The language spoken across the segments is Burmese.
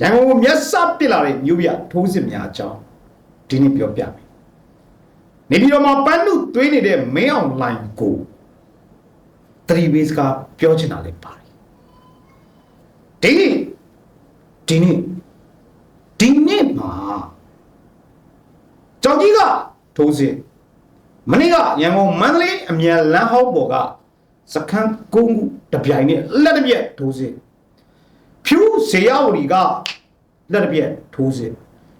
ရန်ကုန်ကိုမျက်စပစ်လာတဲ့မြို့ပြထိုးစစ်များအကြောင်းဒီနေ့ပြောပြမယ်နေပြည်တော်မှာပန်းနုသွေးနေတဲ့မင်းအောင်လိုင်ကိုသတိပေးစကားပြောချင်တာလည်းပါတယ်ဒီနေ့ဒီနေ့ဒီနေ့မှာကြောင်ကြီးကထိုးစစ်မနေ့ကရန်ကုန်မန္တလေးအမြန်လမ်းဟောက်ပေါ်ကစခန်းကုန်းတပြိုင်နဲ့လက်တစ်ပြက်ထိုးစစ်ဖြူဇေယဝတီက လက်တစ်ပြက်ထိုးစစ်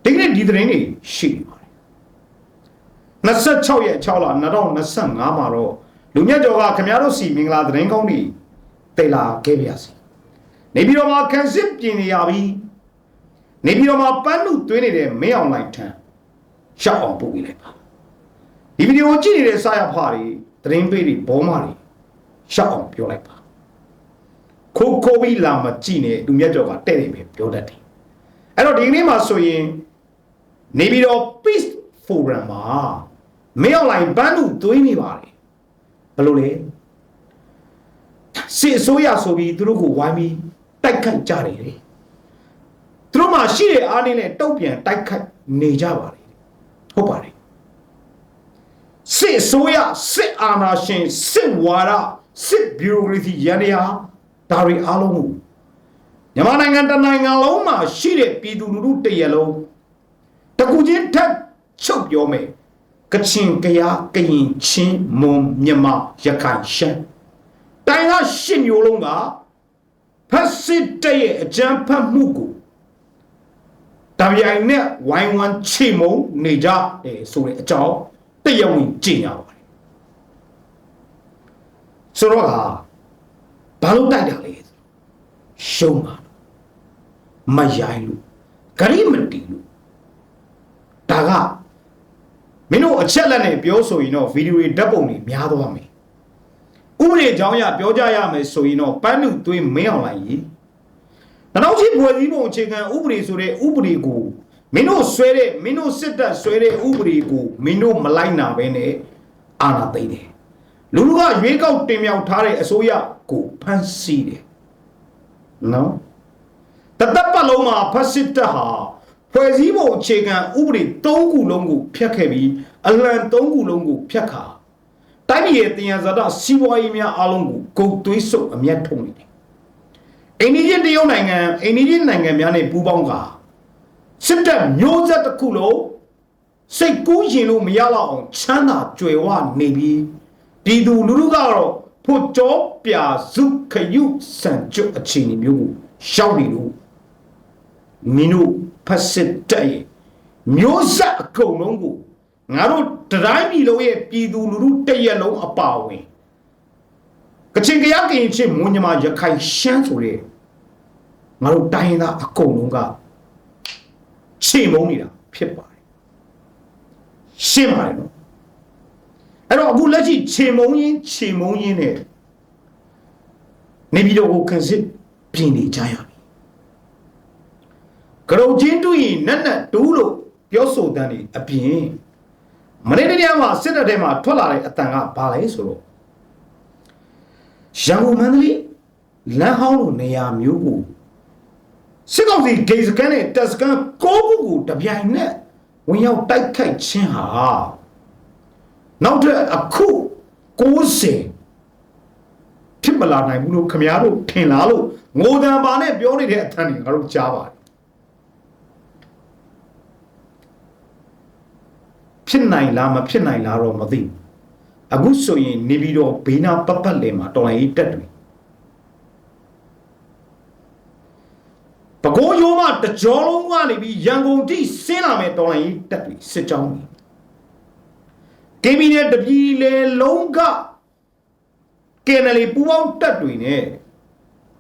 ဒီကနေ့ဒီသတင်းတွေရှိနေပါတယ်26ရက်6လ2025မှာတော့လူမြတ်ကျော်ကခင်ဗျားတို့စီမင်္ဂလာသတင်းကောင်းတွေတိတ်လာခဲ့ပါစီနေပြည်တော်မှာကန်စစ်ပြင်နေရပြီနေပြည်တော်မှာပန်းနုသွင်းနေတဲ့မင်းအောင်လိုက်ထံရှောက်အောင်ပို့ပေးလိုက်ပါဒီဗီဒီယိုကြည့်နေတဲ့စာရဖာတွေသတင်းပေးတွေဘောမတွေရှောက်အောင်ပြောလိုက်ပါခိုးခိုးပြီးလာမကြည့်နဲ့လူမြတ်ကျော်ကတဲ့တယ်ပဲပြောတတ်တယ် အဲ့တော့ဒီကနေ့မှာဆိုရင်နေပြည်တော် Peace Forum မှာမင်းအောင်လိုက်ပန်းနုသွင်းနေပါတယ်ဘယ်လိုလဲစစ်အစိုးရဆိုပြီးသူတို့ကိုဝိုင်းပြီးတိုက်ခိုက်ကြတယ်လေသူတို့မှာရှိတဲ့အားနည်းနဲ့တုတ်ပြန်တိုက်ခိုက်နေကြပါလေဟုတ်ပါတယ်စစ်အစိုးရစစ်အာဏာရှင်စစ်ဝါဒစစ်ဘီရိုကရေစီရန်တရားဒါတွေအားလုံးကို မြန်မာနိုင်ငံတစ်နိုင်ငံလုံးမှာရှိတဲ့ပြည်သူလူထုတရက်လုံးတကူချင်းထက်ချုပ်ပြောမယ်ကချင်ကယားကရင်ချင်းမွန်မြန်မာရခိုင်ရှမ်းတိုင်းကရှစ်မျိုးလုံးကဖက်စစ်တဲ့ရဲ့အကြမ်းဖက်မှုကိုတပြိုင်နဲ့ဝိုင်းဝန်းချေမုံနေကြတယ်ဆိုတဲ့အကြောင်းတရားဝင်ကြင်ရပါတယ်ဆိုတော့ကဘာလို့တိုက်တာလဲရှုံးပါ မရိုင်းလို့ဂရိမတီလို့ဒါကမင်းတို့အချက်လက်နဲ့ပြောဆိုရင်တော့ဗီဒီယိုတွေဓာတ်ပုံတွေများသွားမယ်ဥပဒေအကြောင်းအရပြောကြရမယ်ဆိုရင်တော့ပန်းနုသွေးမင်းအောင်လိုက်ကြီးနောက်ချီဖွဲ့စည်းပုံအခြေခံဥပဒေဆိုတဲ့ဥပဒေကိုမင်းတို့ဆွဲတဲ့မင်းတို့စစ်တပ်ဆွဲတဲ့ဥပဒေကိုမင်းတို့မလိုက်နာဘဲနဲ့အာဏာသိမ်းတယ်လူလူကရွေးကောက်တင်မြှောက်ထားတဲ့အစိုးရကိုဖမ်းဆီးတယ်နော် တသက်ပတ်လုံးမှာဖက်စစ်တပ်ဟာဖွဲ့စည်းပုံအခြေခံဥပဒေ၃ခုလုံးကိုဖျက်ခဲ့ပြီးအလံ၃ခုလုံးကိုဖျက်ခါတိုင်းပြည်ရဲ့တင်ရဇာတစီးပွားရေးများအလုံးကိုဂုတ်သွေးစုပ်အမျက်ထုံနေတယ်အိန္ဒိယတရုတ်နိုင်ငံအိန္ဒိယနိုင်ငံများနဲ့ပူးပေါင်းကစစ်တပ်မျိုးဆက်တစ်ခုလုံးစိတ်ကူးရင်လို့မရတော့အောင်ချမ်းသာကြွယ်ဝနေပြီးပြည်သူလူထုကတော့ဖို့ကြောပြစုခယုစံကျွတ်အခြေအနေမျိုးကိုရှောက်နေလို့ မင်းတို့ဖက်စစ်တပ်ရဲ့မျိုးဆက်အကုန်လုံးကိုငါတို့တိုင်းပြည်လုံးရဲ့ပြည်သူလူထုတရက်လုံးအပါဝင်ကချင်ကရကရင်ချင်းမွန်ညမာရခိုင်ရှမ်းဆိုတဲ့ငါတို့တိုင်းသားအကုန်လုံးကချေမုန်းနေတာဖြစ်ပါတယ်ရှင်းပါတယ်နော်အဲ့တော့အခုလက်ရှိချေမုန်းရင်းချေမုန်းရင်းနဲ့နေပြည်တော်ကိုကန်စစ်ပြင်နေကြရပြီ ကရုံချင်းတူရင်နက်နက်တူးလို့ပြောဆိုတန်းနေအပြင်မနေ့တည်းကစစ်တပ်ထဲမှာထွက်လာတဲ့အတန်ကဘာလဲဆိုတော့ရန်ကုန်မန္တလေးလမ်းဟောင်းလိုနေရာမျိုးကိုစစ်ကောင်စီဂိတ်စကန်နဲ့တက်စကန်ကိုခုကိုတပြိုင်နက်ဝင်ရောက်တိုက်ခိုက်ခြင်းဟာနောက်ထပ်အခု90ဖြစ်မလာနိုင်ဘူးလို့ခမရတို့ထင်လားလို့ငိုတံပါနဲ့ပြောနေတဲ့အထက်တွေငါတို့ကြားပါတယ် ဖြစ်နိုင်လားမဖြစ်နိုင်လားတော့မသိဘူးအခုဆိုရင်နေပြီးတော့ဘေးနာပတ်ပတ်လည်မှာတော်လိုင်းကြီးတက်တယ်ပကိုးရိုးမတကြောလုံးကနေပြီးရန်ကုန်ထိဆင်းလာမယ်တော်လိုင်းကြီးတက်ပြီစစ်ကြောင်းကြီးကေမီနဲ့တပြည်လေလုံးကကင်နယ်လီပူပေါင်းတက်တွေနဲ့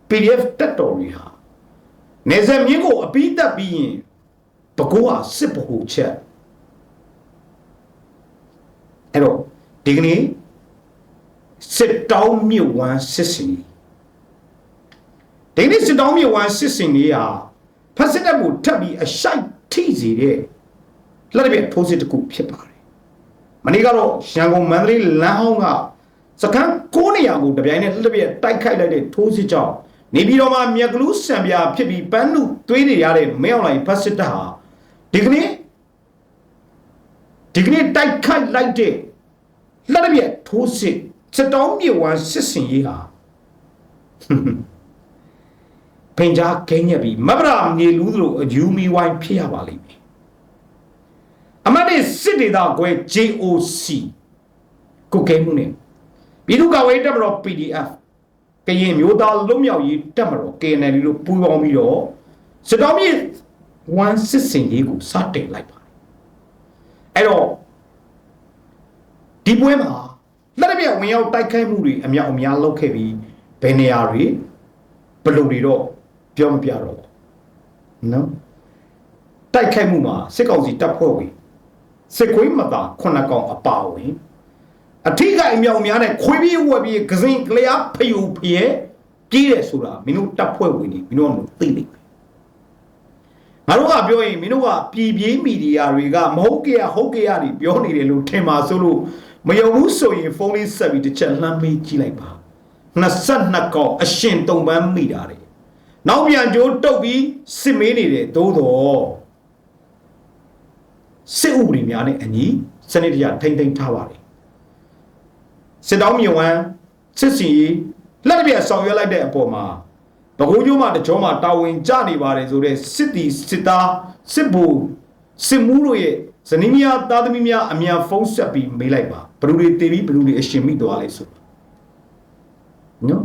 PDF တက်တော်တွေဟာနေဆက်မြင်းကိုအပီးတက်ပြီးရင်ပကိုးဟာစစ်ဗဟိုချက် အဲ့တော့ဒီကနေ့စစ်တောင်းမြစ်ဝမ်းစစ်စင်ဒီနေ့စစ်တောင်းမြစ်ဝမ်းစစ်စင်လေးဟာဖက်စစ်တပ်ကိုထပ်ပြီးအရှိုက်ထိစီတဲ့လက်တစ်ပြထိုးစစ်တစ်ခုဖြစ်ပါတယ်မနေ့ကတော့ရန်ကုန်မန္တလေးလမ်းအောင်ကစကန်ကိုးနေရာကိုတပြိုင်နက်လက်တစ်ပြတိုက်ခိုက်လိုက်တဲ့ထိုးစစ်ကြောင့်နေပြည်တော်မှာမြက်ကလူးစံပြဖြစ်ပြီးပန်းနုသွေးနေရတဲ့မဲအောင်လိုင်ဖက်စစ်တပ်ဟာဒီကနေ့ ဒီကနေ့တိုက်ခိုက်လိုက်တဲ့လက်ရပြက်ထိုးစစ်စစ်တောင်းမြေဝမ်းစစ်စင်ရေးဟာပင်ကြားကင်းညက်ပြီးမဗရာမြေလူးတို့အယူမီဝိုင်းဖြစ်ရပါလိမ့်မယ်အမတ်နဲ့စစ်ဒေတာကွဲ JOC ကိုကဲမှုနဲ့ပြည်သူ့ကာကွယ်ရေးတပ်မတော် PDF ကရင်မျိုးသားလွတ်မြောက်ရေးတပ်မတော် KNL လို့ပူးပေါင်းပြီးတော့စစ်တောင်းမြေဝမ်းစစ်စင်ရေးကိုစတင်လိုက်ပါတယ် အဲ့တော့ဒီပွဲမှာလက်ရပြဝင်ရောက်တိုက်ခိုက်မှုတွေအများအများလုပ်ခဲ့ပြီးဘယ်နေရာတွေဘယ်လိုတွေတော့ပြောမပြတော့ဘူးနော်တိုက်ခိုက်မှုမှာစစ်ကောင်စီတပ်ဖွဲ့ဝင်စစ်ခွေးမသာခုနှစ်ကောင်အပါအဝင်အထိကအမြောက်များနဲ့ခွေးပြေးဝက်ပြေးကစင်ကလျာဖယုဖျဲပြေးတယ်ဆိုတာမင်းတို့တပ်ဖွဲ့ဝင်တွေမင်းတို့ကမသိလိမ့်မယ် ငါတို့ကပြောရင်မင်းတို့ကပြည်ပြေးမီဒီယာတွေကမဟုတ်ကြရဟုတ်ကြရတွေပြောနေတယ်လို့ထင်ပါဆိုလို့မယုံဘူးဆိုရင်ဖုန်းလေးဆက်ပြီးတစ်ချက်လှမ်းမေးကြည့်လိုက်ပါ22កောက်အရှင်တုံပန်းမိတာတယ်နောက်ပြန်ကြိုးတုတ်ပြီးစစ်မေးနေတယ်သို့တော့စစ်ဥပဒေများနဲ့အညီစနစ်တရားထိမ့်သိမ်းထားပါတယ်စစ်တောင်းမြဝမ်းစစ်စီလက်ပြဆောင်ရွက်လိုက်တဲ့အပေါ်မှာ ဘကိုးကျိုးမှတကြောမှတာဝန်ကြနေပါတယ်ဆိုတော့စစ်တီစစ်သားစစ်ဘူစစ်မှုတို့ရဲ့ဇနီးများသားသမီးများအမြန်ဖုန်းဆက်ပြီးမေးလိုက်ပါဘယ်သူတွေတည်ပြီးဘယ်သူတွေအရှင်မိသွားလဲဆိုနော်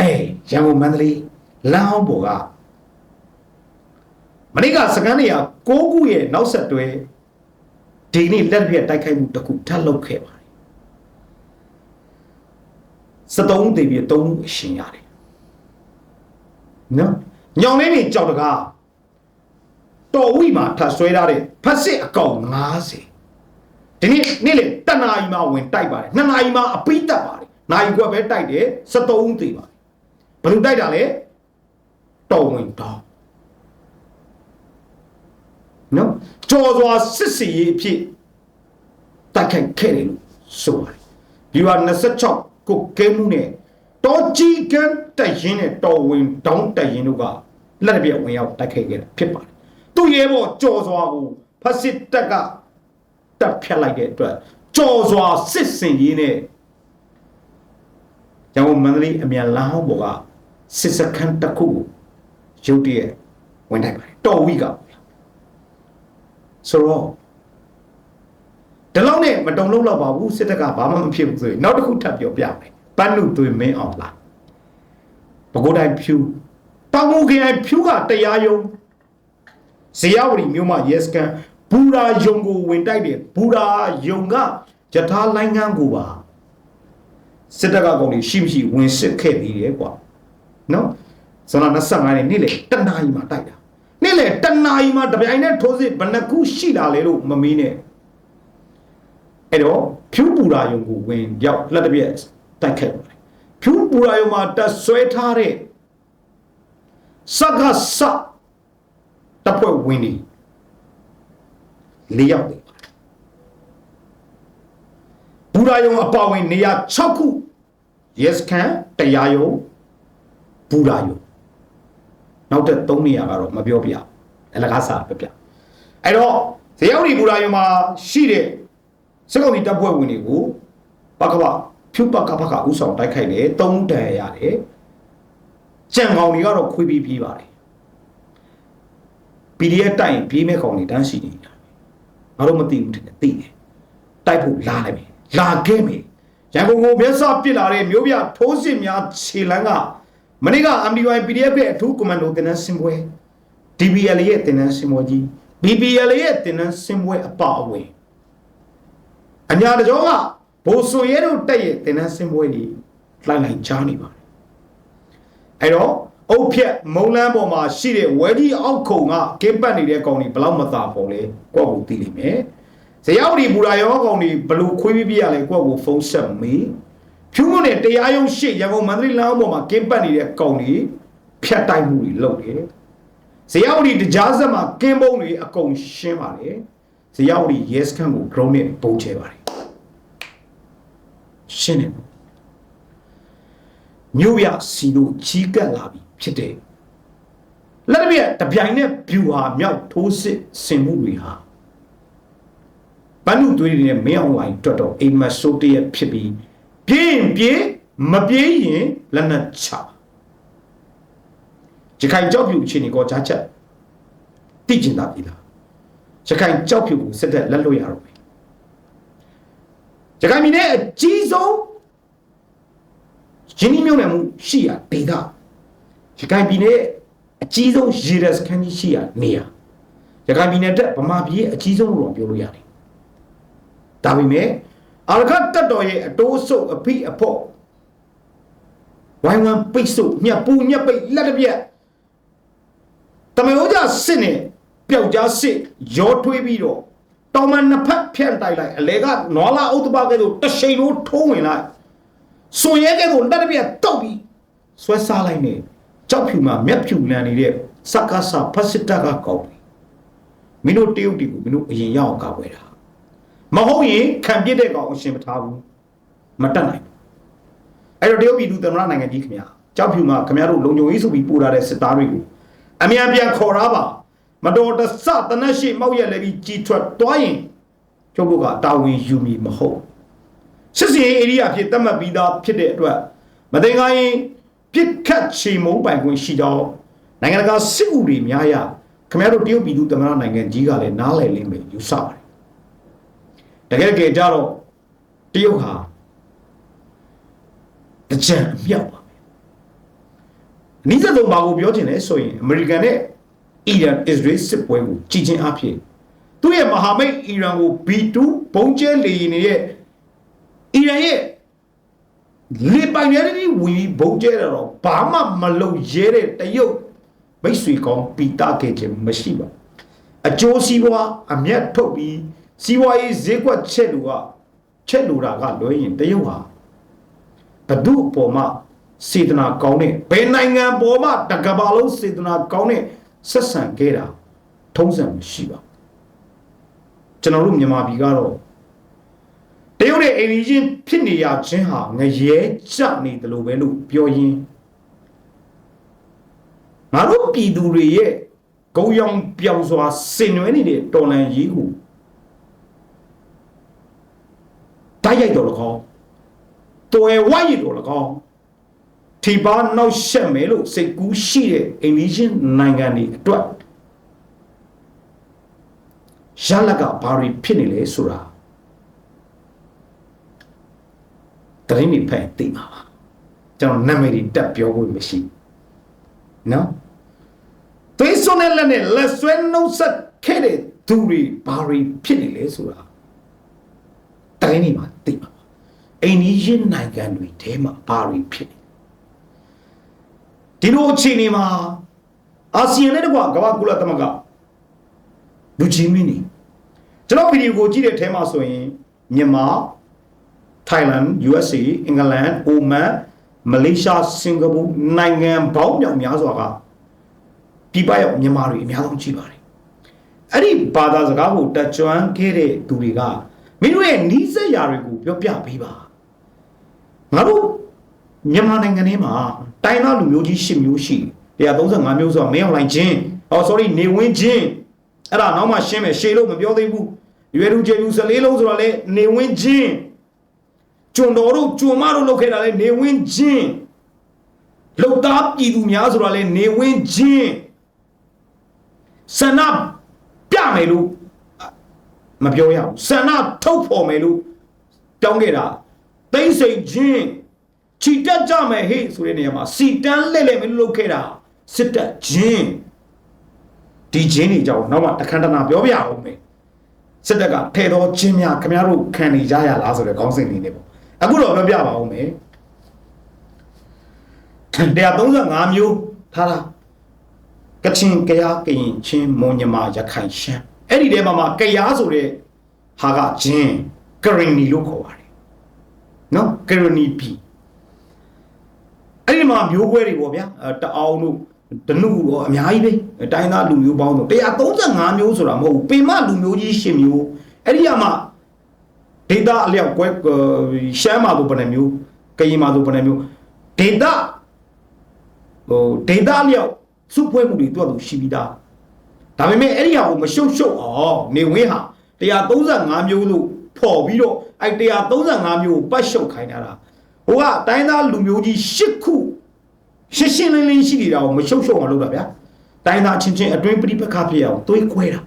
အေးရန်ကုန်မန္တလေးလမ်းအောင်ပေါ်ကမနေ့ကစကန်နေရ6ခုရဲ့နောက်ဆက်တွဲဒီနေ့လက်ပြတိုက်ခိုက်မှုတစ်ခုထပ်လုပ်ခဲ့ပါတယ် 73တေပြ3အရှင်ရတယ်နော်ညောင်လေးနေကြောက်တကားတော်ဝိမှာထပ်ဆွဲထားတဲ့ဖက်စစ်အကောင်90ဒီနေ့နေ့လေတနာရီမှာဝင်တိုက်ပါတယ်နှစ်နာရီမှာအပိတ်တက်ပါတယ်နိုင်ခွက်ပဲတိုက်တယ်73တေပါတယ်ဘယ်လိုတိုက်တာလဲတော်ဝင်တော်နော်ကြော်စွာစစ်စီရေးအဖြစ်တိုက်ခိုက်ခဲ့တယ်လို့ဆိုပါတယ်ဒီဟာ26 ကိုကဲမှုနဲ့တော်ကြီးကန်တိုက်ရင်နဲ့တော်ဝင်တောင်းတိုက်ရင်တို့ကလက်ပြဝင်ရောက်တိုက်ခိုက်ခဲ့တာဖြစ်ပါတယ်သူ့ရဲဘော်ကြော်စွာကိုဖက်စစ်တက်ကတက်ဖြတ်လိုက်တဲ့အတွက်ကြော်စွာစစ်စင်ရေးနဲ့ကျောင်းမန္တလေးအမြန်လမ်းဟောင်းပေါ်ကစစ်စခန်းတစ်ခုကိုရုတ်တရက်ဝင်တိုက်ပါတယ်တော်ဝီကဆိုတော့ ဒီလောက်နဲ့မတုံလို့တော့ပါဘူးစစ်တပ်ကဘာမှမဖြစ်ဘူးဆိုရင်နောက်တစ်ခုထပ်ပြောပြမယ်ပန်းနုသွေးမင်းအောင်လားဘကိုးတိုင်းဖြူတောင်ငူခရိုင်ဖြူကတရားယုံဇေယဝတီမြို့မှာရက်စကန်ဘူရာယုံကိုဝင်တိုက်တယ်ဘူရာယုံကယထာလိုင်းငန်းကိုပါစစ်တပ်ကကောင်တွေရှိမရှိဝင်စစ်ခဲ့ပြီးတယ်ကွာနော်ဇွန်လ25ရက်နေ့လေတနာရီမှာတိုက်တာနေ့လေတနာရီမှာတပြိုင်နက်ထိုးစစ်ဘယ်နှခုရှိလာလဲလို့မမီးနဲ့ အဲ့တော့ဖြူပူရာယုံကိုဝင်ရောက်လက်တပြက်တိုက်ခတ်ပါတယ်ဖြူပူရာယုံမှာတက်ဆွဲထားတဲ့စကစတပ်ဖွဲ့ဝင်နေလေးယောက်နေပါတယ်ဘူရာယုံအပါဝင်နေရာ6ခု yes can တရားယုံဘူရာယုံနောက်တဲ့3နေရာကတော့မပြောပြအလကားစာပြပြအဲ့တော့ဇေယျဝတီဘူရာယုံမှာရှိတဲ့ စက်ကောင်ဒီတပ်ဖွဲ့ဝင်တွေကိုဘကဘဖြူပကဘကဥဆောင်တိုက်ခိုက်တယ်၃တန်ရတယ်ကြံကောင်တွေကတော့ခွေးပြီးပြေးပါတယ် PDF တိုက်ရင်ပြေးမဲ့ကောင်တွေတန်းရှိနေတာငါတို့မသိဘူးတကယ်သိတယ်တိုက်ဖို့လာလိုက်ပြီလာခဲ့ပြီရန်ကုန်ကိုမျက်စပစ်လာတဲ့မျိုးပြထိုးစစ်များခြေလန်းကမနေ့က MDY PDF ရဲ့အထူးကွန်မန်ဒိုတင်နန်းစင်ပွဲ DBL ရဲ့တင်နန်းစင်ပွဲကြီး BBL ရဲ့တင်နန်းစင်ပွဲအပအဝင် အညာတကြောကဘိုးဆွေရဲတို့တက်ရဲ့တင်နန်းစင်ပွဲကြီးလှိုင်းလိုက်ချားနေပါတယ်အဲ့တော့အုတ်ဖြက်မုံလန်းပေါ်မှာရှိတဲ့ဝဲဒီအောက်ခုံကကင်းပတ်နေတဲ့ကောင်တွေဘလောက်မသာပေါ်လဲကိုယ့်ကိုသိလိမ့်မယ်ဇေယဝတီဘူရာရောကောင်တွေဘလို့ခွေးပြပြရလဲကိုယ့်ကိုဖုန်းဆက်မေးဖြူးမနဲ့တရားရုံးရှိရန်ကုန်မန္တလေးလမ်းပေါ်မှာကင်းပတ်နေတဲ့ကောင်တွေဖြတ်တိုက်မှုတွေလုပ်တယ်ဇေယဝတီတကြားဆက်မှာကင်းပုံးတွေအကုန်ရှင်းပါတယ်ဇေယဝတီ yes ခန့်ကို drone နဲ့ပုံချဲပါတယ် ရှင်းတယ်မြို့ရစီတို့ချီးကပ်လာပြီဖြစ်တယ်လက်ပြတပြိုင်နဲ့ဖြူဟာမြောက်ထိုးစစ်ဆင်မှုတွေဟာဘန်းလူသွေးတွေနဲ့မင်းအောင်လိုင်းတွတ်တော့အိမ်မက်ဆိုးတရက်ဖြစ်ပြီးပြင်းပြင်းမပြေးရင်လက်နက်ချရခိုင်ကြောက်ဖြူအချိန်ကိုကြားချက်သိကျင်တာပြီလားရခိုင်ကြောက်ဖြူကိုစစ်သက်လက်လွတ်ရတော့မယ် ရခိုင်ပြည်နယ်အကြီးဆုံးရင်းနှီးမြှုပ်နှံမှုရှိရဒေသရခိုင်ပြည်နယ်အကြီးဆုံးရေရစခန်းကြီးရှိရနေရရခိုင်ပြည်နယ်တက်ဗမာပြည်ရဲ့အကြီးဆုံးလို့တော့ပြောလို့ရတယ်ဒါပေမဲ့အာရခတ်တက်တော်ရဲ့အတိုးဆုပ်အဖိအဖို့ဝိုင်းဝန်းပိတ်ဆို့ညက်ပူညက်ပိတ်လက်တစ်ပြက်တမေဟောကြစစ်နေပျောက်ကြားစစ်ရောထွေးပြီးတော့ တောင်မနှစ်ဖက်ဖြန့်တိုက်လိုက်အလေကနွာလာဥတ္တပကဲ့သို့တရှိန်လို့ထိုးဝင်လိုက်စွန်ရဲကဲ့သို့လက်တစ်ပြက်တောက်ပြီးဆွဲစားလိုက်နေကြောက်ဖြူမှာမျက်ဖြူလန်နေတဲ့စက္ကဆဖက်စစ်တပ်ကကောက်ပြီမင်းတို့တရုတ်တီကိုမင်းတို့အရင်ရအောင်ကာကွယ်တာမဟုတ်ရင်ခံပြစ်တဲ့ကောင်အရှင်မထားဘူးမတက်နိုင်ဘူးအဲ့တော့တရုတ်ပြည်သူသမ္မတနိုင်ငံကြီးခင်ဗျာကြောက်ဖြူမှာခင်ဗျားတို့လုံခြုံရေးဆိုပြီးပို့ထားတဲ့စစ်သားတွေကိုအမြန်ပြန်ခေါ်ထားပါ မတော်တဆတနက်ရှိမောက်ရက်လည်းပြီးကြီးထွက်သွားရင်ကျုပ်တို့ကတာဝန်ယူမည်မဟုတ်စစ်စီရေးဧရိယာဖြစ်သတ်မှတ်ပြီးသားဖြစ်တဲ့အတွက်မသိငါရင်ပြစ်ခတ်ချေမုန်းပိုင်ခွင့်ရှိတော့နိုင်ငံတကာစစ်ဥတွေများရခင်ဗျားတို့တရုတ်ပြည်သူသမ္မတနိုင်ငံကြီးကလည်းနားလည်လိမ့်မယ်ယူဆပါတယ်တကယ်ကြကြတော့တရုတ်ဟာတကြံအမြောက်ပါပဲအနည်းဆုံးဘာကိုပြောချင်လဲဆိုရင်အမေရိကန်နဲ့ အီရန်အစ္စရေးစစ်ပွဲကိုကြည်ချင်းအဖြစ်သူ့ရဲ့မဟာမိတ်အီရန်ကို B2 ဘုံကျဲလေရင်ရဲ့အီရန်ရဲ့လေပိုင်ရတဲ့ဝင်ပြီးဘုံကျဲတော့ဘာမှမလုပ်ရဲတဲ့တရုတ်မိတ်ဆွေကောင်းပီတာခဲ့ခြင်းမရှိပါအကျိုးစီးပွားအမျက်ထုတ်ပြီးစီးပွားရေးဈေးကွက်ချက်လူကချက်လူတာကလွှဲရင်တရုတ်ဟာဘဒုအပေါ်မှာစေတနာကောင်းတဲ့ဘယ်နိုင်ငံပေါ်မှာတကဘာလုံးစေတနာကောင်းတဲ့ ဆက်ဆံခဲ့တာထုံးစံမရှိပါကျွန်တော်တို့မြန်မာပြည်ကတော့တရုတ်ရဲ့အိမ်ကြီးဖြစ်နေရခြင်းဟာငရဲကြနေတယ်လို့ပဲလို့ပြောရင်းငါတို့ပြည်သူတွေရဲ့ဂုံရောင်ပြောင်စွာဆင်နွှဲနေတဲ့တော်လန်ကြီးကိုတိုက်ရိုက်တော်လကောတော်ရဝိုက်ရတော်လကော ထိပါနောက်ရှက်မယ်လို့စိတ်ကူးရှိတဲ့အိမ်နီးချင်းနိုင်ငံတွေအတွက်ရလကဘာတွေဖြစ်နေလဲဆိုတာတရင်မိဖက်သိမှာပါကျွန်တော်နာမည်တွေတက်ပြောဖို့မရှိနော်သွေးစွန်းတဲ့လက်နဲ့လက်ဆွဲနှုတ်ဆက်ခဲ့တဲ့သူတွေဘာတွေဖြစ်နေလဲဆိုတာတရင်မိမှာသိမှာပါအိမ်နီးချင်းနိုင်ငံတွေထဲမှာဘာတွေဖြစ်နေ ဒီလိုအခြေအနေမှာအာဆီယံနဲ့တကွာကမ္ဘာကုလသမဂ္ဂလူချင်းမင်းနေကျွန်တော်ဗီဒီယိုကိုကြည့်တဲ့အထဲမှာဆိုရင်မြန်မာထိုင်းလန် USA အင်္ဂလန်အိုမန်မလေးရှားစင်ကာပူနိုင်ငံပေါင်းမြောက်များစွာကပြည်ပရောက်မြန်မာတွေအများဆုံးကြည့်ပါတယ်အဲ့ဒီဘာသာစကားကိုတကြွခဲ့တဲ့သူတွေကမင်းတို့ရဲ့နီးစပ်ရာတွေကိုပြောပြပေးပါငါတို့ မြန်မာနိုင်ငံထဲမှာတိုင်းသားလူမျိုးကြီး၈မျိုးရှိ135မျိုးဆိုတာမင်းအောင်လိုက်ချင်းဟော sorry နေဝင်းချင်းအဲ့ဒါနောက်မှရှင်းမယ်ရှေ့လို့မပြောသေးဘူးရွယ်လူကျေလူ14လုံးဆိုတော့လေနေဝင်းချင်းကျွန်တော်တို့ကျွန်မတို့လုပ်ခဲ့တာလေနေဝင်းချင်းလုတ်သားပြည်သူများဆိုတော့လေနေဝင်းချင်းဆန္ဒပြမယ်လို့မပြောရဘူးဆန္ဒထုတ်ဖော်မယ်လို့ပြောင်းခဲ့တာသိမ့်စိန်ချင်း ချီတက်ကြမယ်ဟေ့ဆိုတဲ့နေရာမှာစီတန်းလက်လက်မလုပ်ခဲ့တာစစ်တပ်ချင်းဒီချင်းတွေကြောင့်နောက်မှတခန္ဓနာပြောပြအောင်မယ်စစ်တပ်ကထဲတော်ချင်းများခင်ဗျားတို့ခံနေကြရလားဆိုတဲ့ခေါင်းစဉ်လေးနဲ့ပေါ့အခုတော့ပြောပြပါအောင်မယ်135မျိုးထားတာကချင်ကယားကရင်ချင်းမွန်ညမာရခိုင်ရှမ်းအဲ့ဒီထဲမှာမှာကယားဆိုတဲ့ဟာကဂျင်းကရင်နီလို့ခေါ်ပါတယ်နော်ကရင်နီပြည် အဲ့ဒီမှာမျိုးပွဲတွေပေါ့ဗျာတအောင်တို့ဒနုတော့အများကြီးပဲတိုင်းသားလူမျိုးပေါင်းတော့135မျိုးဆိုတာမဟုတ်ဘူးပင်မလူမျိုးကြီး10မျိုးအဲ့ဒီကမှဒေတာအလျောက်ကွဲရှမ်းမှာဆိုဘယ်နှမျိုးကရင်မှာဆိုဘယ်နှမျိုးဒေတာဟိုဒေတာလျောက်စုပွဲမှုတွေတော့သူရှိပြီးသားဒါပေမဲ့အဲ့ဒီဟာကိုမရှုပ်ရှုပ်အောင်နေဝင်းဟာ135မျိုးလို့ဖော်ပြီးတော့အဲ့135မျိုးကိုပတ်ရှုပ်ခိုင်းတာ ဟိုကတိုင်းသားလူမျိုးကြီး10ခုရှင်းရှင်းလင်းလင်းရှိနေတာကိုမရှုပ်ရှုပ်အောင်လုပ်တာဗျာတိုင်းသားချင်းချင်းအတွင်းပြိပခဖြစ်အောင်တွေးခွဲတာ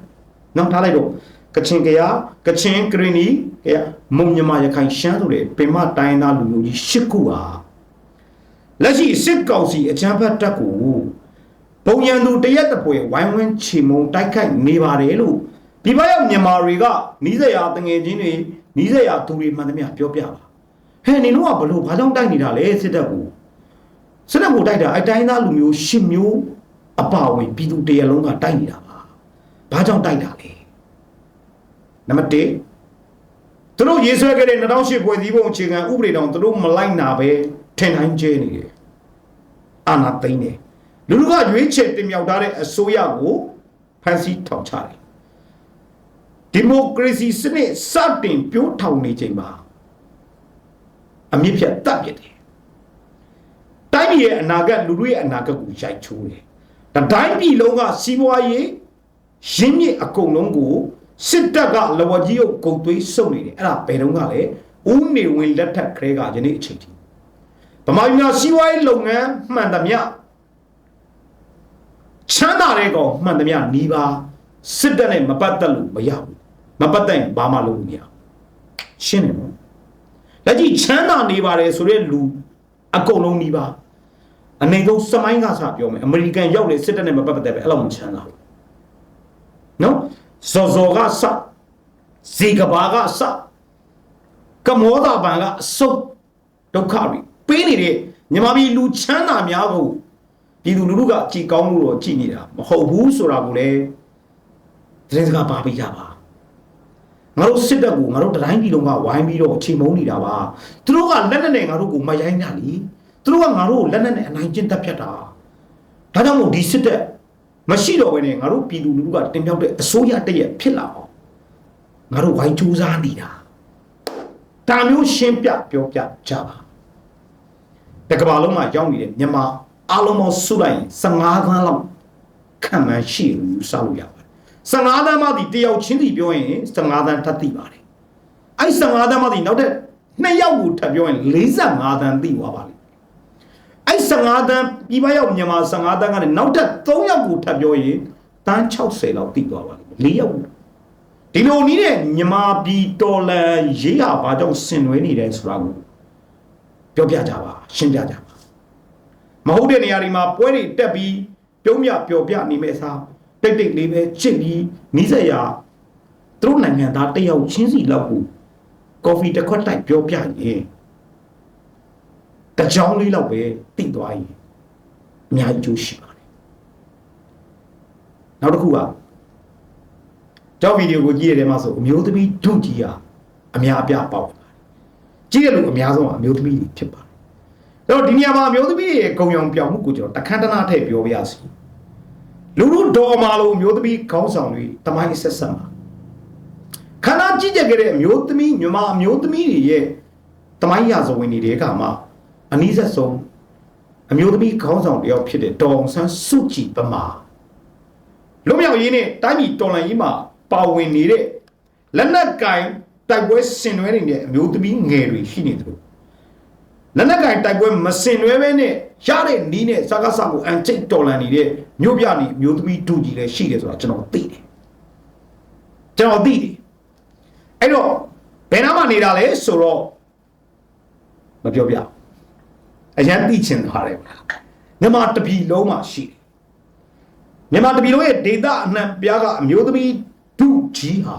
နောက်ထားလိုက်တော့ကချင်ကရကချင်ကရင်နီကရမုံညမရခိုင်ရှမ်းဆိုတဲ့ပင်မတိုင်းသားလူမျိုးကြီး10ခုဟာလက်ရှိစစ်ကောင်စီအကြမ်းဖက်တပ်ကိုပုံရန်သူတရက်တပွဲဝိုင်းဝန်းချေမုံတိုက်ခိုက်နေပါတယ်လို့ဒီဘက်ရောက်မြန်မာတွေကနီးစရာတငယ်ချင်းတွေနီးစရာသူတွေမှန်သမျှပြောပြပါ ဟဲ့နင်တို့ကဘလို့ဘာကြောင့်တိုက်နေတာလဲစစ်တပ်ကိုစစ်တပ်ကိုတိုက်တာအတိုင်းသားလူမျိုးရှစ်မျိုးအပါဝင်ပြည်သူတရလုံးကတိုက်နေတာပါဘာကြောင့်တိုက်တာလဲနံပါတ်1သူတို့ရေးဆွဲခဲ့တဲ့2008ဖွဲ့စည်းပုံအခြေခံဥပဒေတောင်သူတို့မလိုက်နာပဲထင်တိုင်းကျဲနေတယ်အာနာသိမ့်တယ်လူလူကရွေးချယ်တင်မြှောက်ထားတဲ့အစိုးရကိုဖန်ဆီးထောင်ချတယ်ဒီမိုကရေစီစနစ်စတင်ပြိုးထောင်နေချိန်မှာ အမြင့်ဖြတ်တပ်ပြတယ်တိုင်းပြည်ရဲ့အနာဂတ်လူတွေရဲ့အနာဂတ်ကိုရိုက်ချိုးတယ်ဒါတိုင်းပြည်လုံးကစီးပွားရေးရင်းမြစ်အကုန်လုံးကိုစစ်တပ်ကလဝကြီးကိုဂုံသွေးစုပ်နေတယ်အဲ့ဒါဘယ်တော့ကလဲဦးနေဝင်လက်ထက်ခရဲကယနေ့အချိန်ထိဗမာပြည်မှာစီးပွားရေးလုပ်ငန်းမှန်သမျှချမ်းသာတဲ့ကောင်မှန်သမျှနီးပါစစ်တပ်နဲ့မပတ်သက်လို့မရဘူးမပတ်သက်ရင်ဘာမှလုပ်လို့မရရှင်းတယ်နော် လက်ကြီးချမ်းသာနေပါတယ်ဆိုတဲ့လူအကုန်လုံးနီးပါအနေဆုံးစမိုင်းကစပြောမယ်အမေရိကန်ရောက်လေစစ်တပ်နဲ့မပတ်သက်ပဲအဲ့လိုမချမ်းသာဘူးနော်ဇော်ဇော်ကစဇေကဘာကစကမောတာဘန်ကအစုပ်ဒုက္ခတွေပေးနေတဲ့မြန်မာပြည်လူချမ်းသာများကိုပြည်သူလူထုကကြည်ကောင်းမှုတော့ကြည်နေတာမဟုတ်ဘူးဆိုတာကိုလည်းသတင်းစကားပါပေးကြပါ ငါတို့စစ်တပ်ကိုငါတို့တိုင်းပြည်လုံးကဝိုင်းပြီးတော့ချိန်မုံနေတာပါသူတို့ကလက်နဲ့နဲ့ငါတို့ကိုမရိုင်းတာလीသူတို့ကငါတို့ကိုလက်နဲ့နဲ့အနိုင်ကျင့်တပ်ဖြတ်တာဒါကြောင့်မို့ဒီစစ်တပ်မရှိတော့ဘဲနဲ့ငါတို့ပြည်သူလူထုကတင်ပြတဲ့အစိုးရတရက်ဖြစ်လာအောင်ငါတို့ဝိုင်းကြိုးစားနေတာဒါမျိုးရှင်းပြပြောပြကြပါတကဘာလုံးမှာရောက်နေတဲ့မြန်မာအားလုံးပေါင်းစုလိုက်ရင်15ခန်းလောက်ခံမှန်းရှိလို့ယူဆလို့ရပါတယ် 15သန်းမှဒီတယောက်ချင်းစီပြောရင်15သန်းထပ်သိပါတယ်အဲ့15သန်းမှဒီနောက်ထပ်2ယောက်ကိုထပ်ပြောရင်45သန်းသိသွားပါလိမ့်အဲ့15သန်းပြီးပရောက်မြန်မာ15သန်းကနေနောက်ထပ်3ယောက်ကိုထပ်ပြောရင်တန်း60လောက်သိသွားပါလိမ့်4ယောက်ဒီလိုနည်းနဲ့မြန်မာပြည်တော်လန်ရေးရဘာကြောင့်ဆင်နွှဲနေတယ်ဆိုတာကိုပြောပြကြပါရှင်းပြကြပါမဟုတ်တဲ့နေရာတွေမှာပွဲတွေတက်ပြီးပြုံးပြပျော်ပြနေမဲ့အစား တိတ်တိတ်လေးပဲချစ်ပြီးနီးစက်ရသူတို့နိုင်ငံသားတယောက်ချင်းစီလောက်ကိုကော်ဖီတစ်ခွက်တိုက်ပြောပြရင်တကြောင်လေးလောက်ပဲတိသွားရင်အများကြီးကျိုးရှိပါတယ်နောက်တစ်ခုကကြောက်ဗီဒီယိုကိုကြည့်ရတဲ့မှာဆိုအမျိုးသမီးဒုကြီးဟာအများအပြားပေါက်ပါတယ်ကြည့်ရလို့အများဆုံးကအမျိုးသမီးတွေဖြစ်ပါတယ်အဲ့တော့ဒီနေရာမှာအမျိုးသမီးတွေရဲ့ဂုံရောင်ပြောင်မှုကိုကျွန်တော်တခန်းတနာထည့်ပြောပြရစီ လူလူတော်မာလို့အမျိုးသမီးခေါင်းဆောင်တွေတမိုင်းဆက်ဆက်မှာခန္ဓာကြည့်ကြခဲ့တဲ့အမျိုးသမီးမြန်မာအမျိုးသမီးတွေရဲ့တမိုင်းရာဇဝင်တွေတဲကမှအနည်းဆက်ဆုံးအမျိုးသမီးခေါင်းဆောင်တယောက်ဖြစ်တဲ့ဒေါအောင်ဆန်းစုကြည်ပမာလွမြောက်ရေးနဲ့တိုင်းပြည်တော်လှန်ရေးမှာပါဝင်နေတဲ့လက်နက်ကင်တိုက်ပွဲဆင်နွှဲနေတဲ့အမျိုးသမီးငယ်တွေရှိနေတယ် လက်နက်ကင်တိုက်ပွဲမစင်နွဲပဲနဲ့ရတဲ့နီးနဲ့စကားစကိုအန်ချိတ်တော်လန်နေတဲ့မြို့ပြနေမျိုးသမီးတူကြီးလည်းရှိတယ်ဆိုတာကျွန်တော်သိတယ်ကျွန်တော်သိတယ်အဲ့တော့ဘယ်နာမှနေတာလဲဆိုတော့မပြောပြအရန်သိချင်သွားတယ်ဗျာမြန်မာတပြည်လုံးမှာရှိတယ်မြန်မာတပြည်လုံးရဲ့ဒေတာအနှံ့ပြားကအမျိုးသမီးဒုကြီးဟာ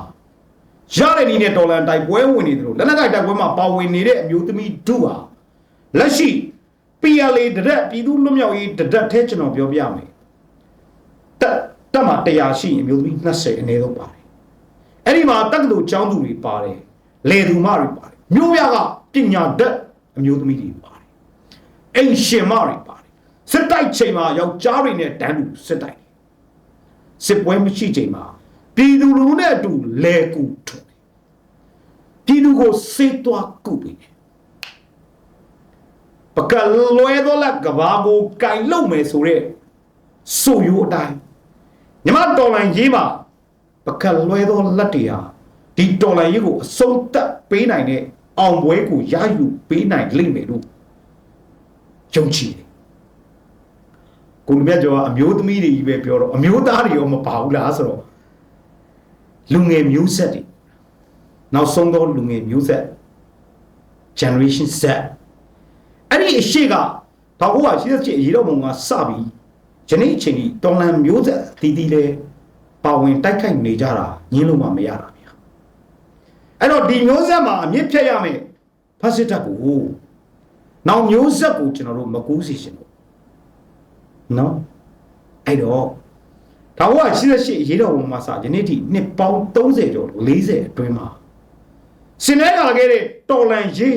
ရတဲ့နီးနဲ့တော်လန်တိုက်ပွဲဝင်နေတယ်လို့လက်နက်ကင်တိုက်ပွဲမှာပါဝင်နေတဲ့အမျိုးသမီးဒုဟာ လက်ရှိ PLA တရက်ပြည်သူ့လွတ်မြောက်ရေးတရက်ထဲကျွန်တော်ပြောပြမယ်တက်တက်မှာ100ရှိရင်အမျိုးသမီး20အနည်းဆုံးပါတယ်အဲ့ဒီမှာတက္ကသိုလ်ကျောင်းသူတွေပါတယ်လေသူမတွေပါတယ်မြို့ပြကပညာတတ်အမျိုးသမီးတွေပါတယ်အိမ်ရှင်မတွေပါတယ်စစ်တိုက်ချိန်မှာယောက်ျားတွေနဲ့တန်းတူစစ်တိုက်တယ်စစ်ပွဲမရှိချိန်မှာပြည်သူလူထုနဲ့အတူလဲကူထုံတယ်ပြည်သူကိုစေးသွားကုပေးတယ် ပကလွဲသောလက်ကဘာကိုကင်လုံမယ်ဆိုတဲ့ဆိုယူအတိုင်းညီမတော်လိုင်းရေးမှာပကလွဲသောလက်တွေဟာဒီတော်လိုင်းရေးကိုအဆုံးသတ်ပေးနိုင်တဲ့အောင်ပွဲကိုရယူပေးနိုင်လိမ့်မယ်လို့ယုံကြည်တယ်ကိုလူမြတ်ကျော်ကအမျိုးသမီးတွေကြီးပဲပြောတော့အမျိုးသားတွေရောမပါဘူးလားဆိုတော့လူငယ်မျိုးဆက်တွေနောက်ဆုံးသောလူငယ်မျိုးဆက် generation Z အဲ့ဒီအရှိက1988ရေတော့မုံကစပြီးယနေ့အချိန်ကြီးတော်လန်မျိုးဆက်အသီးသီးလဲပါဝင်တိုက်ခိုက်နေကြတာညင်းလို့မှမရတာဗျာအဲ့တော့ဒီမျိုးဆက်မှာအမြင့်ဖြတ်ရမယ်ဖတ်စစ်တပ်ကိုနောက်မျိုးဆက်ကိုကျွန်တော်တို့မကူးစီရှင်တော့နော်အဲ့တော့1988ရေတော့မုံမှာစယနေ့ထိနှစ်ပေါင်း30ကျော်40အတွင်းမှာစင်နေလာခဲ့တဲ့တော်လန်ရေး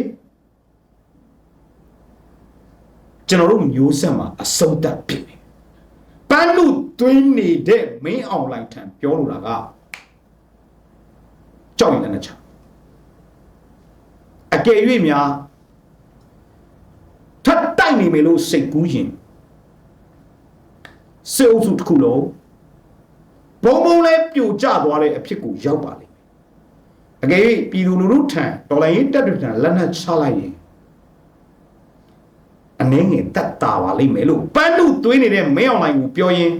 ကျွန်တော်တို့မျိုးဆက်မှာအဆုံးသတ်ဖြစ်တယ်ပန်းလူသွင်းနေတဲ့မင်းအောင်လိုက်ထံပြောလိုတာကကြောက်ရင်လည်းချအကယ်၍များထပ်တိုက်နေမယ်လို့စိတ်ကူးရင်စေအုပ်စုတစ်ခုလုံးဘုံဘုံလေးပြိုကျသွားတဲ့အဖြစ်ကိုရောက်ပါလိမ့်မယ်အကယ်၍ပြည်သူလူထုထံဒေါ်လာရင်းတက်တွေထံလက်နက်ချလိုက်ရင် အနှင်းငယ်တက်တာပါလိမ့်မယ်လို့ပန်းလူသွင်းနေတဲ့မင်းအောင်လိုက်ကိုပြောရင်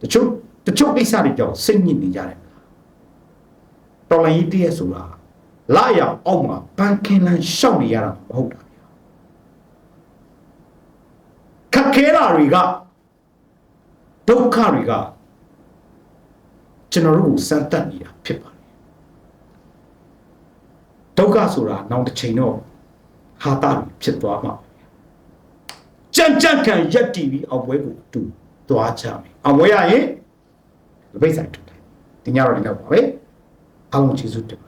တချို့တချို့ကိစ္စတွေကြောင့်စိတ်ညစ်နေကြတယ်တော်လိုင်းကြီးတည်းဆိုတာလာရအောင်အောက်မှာပန်းခင်းလန်းရှောက်နေရတာမဟုတ်တာဗျာခက်ခဲတာတွေကဒုက္ခတွေကကျွန်တော်တို့ကိုစမ်းတက်နေတာဖြစ်ပါတယ် ဒုက္ခဆိုတာနောက်တစ်ချိန်တော့ဟာတာဖြစ်သွားမှာကြံ့ကြံ့ခံရက်တီပြီးအောင်ပွဲကိုအတူသွားကြမယ်အောင်ပွဲရရင်ဗိတ်ဆိုင်တူတယ်ဒီညတော့ဒီတော့ပါပဲအားလုံးကျေးဇူးတင်ပါတယ်